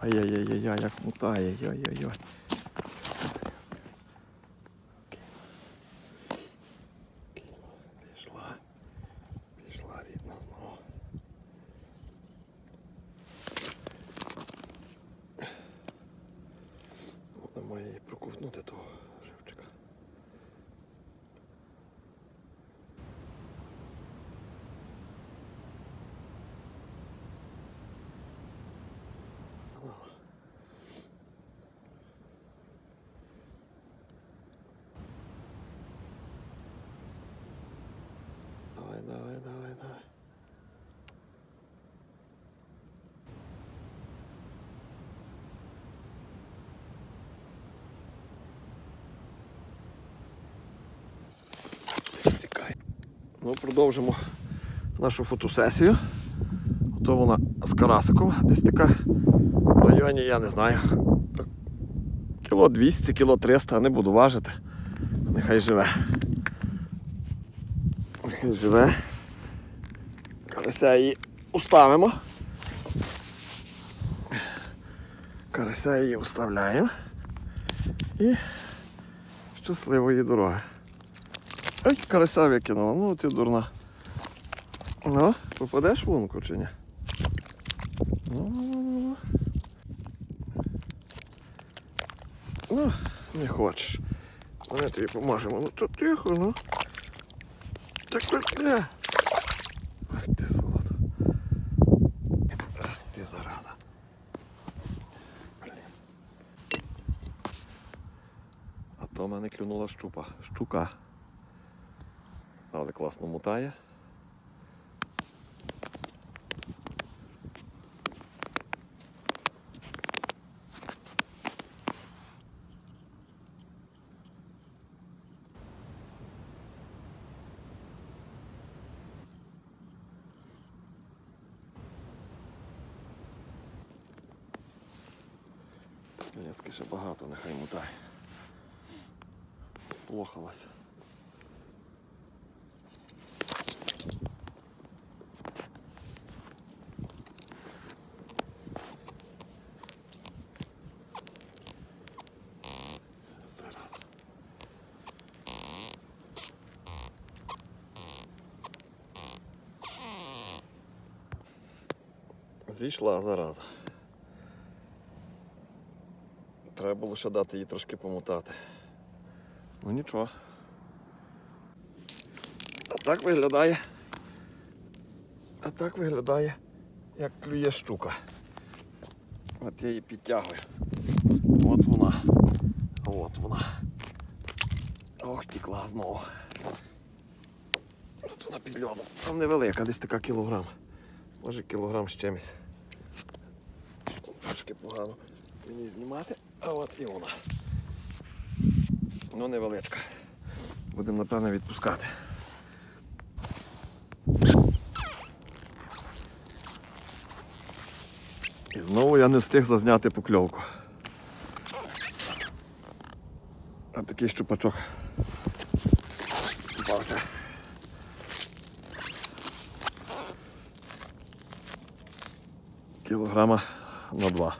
Ай-яй-яй-яй, як мутає, знову. Будемо її проковтнути того Ну, продовжимо нашу фотосесію. Ото вона з карасиком. Десь така в районі, я не знаю. Кіло 200, кіло 300, не буду важити. Нехай живе. Нехай живе. Карася її уставимо. Карася її уставляємо. І щасливої дороги. Ой, карася викинула, ну ти дурна. Ну, попадеш в лунку чи ні? Ну, ну, ну, не хочеш. Ну, Ми тобі поможемо. Ну то тихо, ну. Так так не. Ах ти сволота. Ах ти зараза. Блін. А то мене клюнула щупа. Щука. Але класно мутає. Лески ще багато, нехай мутає. Сплохалася. Зараза. Зійшла зараза. Треба було ще дати їй трошки помутати. Ну нічого. А так виглядає. А так виглядає, як клює щука. От я її підтягую. От вона. От вона. Ох, тікла знову. От вона під льодом. Там невелика, десь така кілограм. Може кілограм з чимось. Трошки погано мені знімати, а от і вона. Ну, невеличка. Будемо, напевно, відпускати. І знову я не встиг зазняти покльовку. А такий щупачок. Попався. Кілограма на два.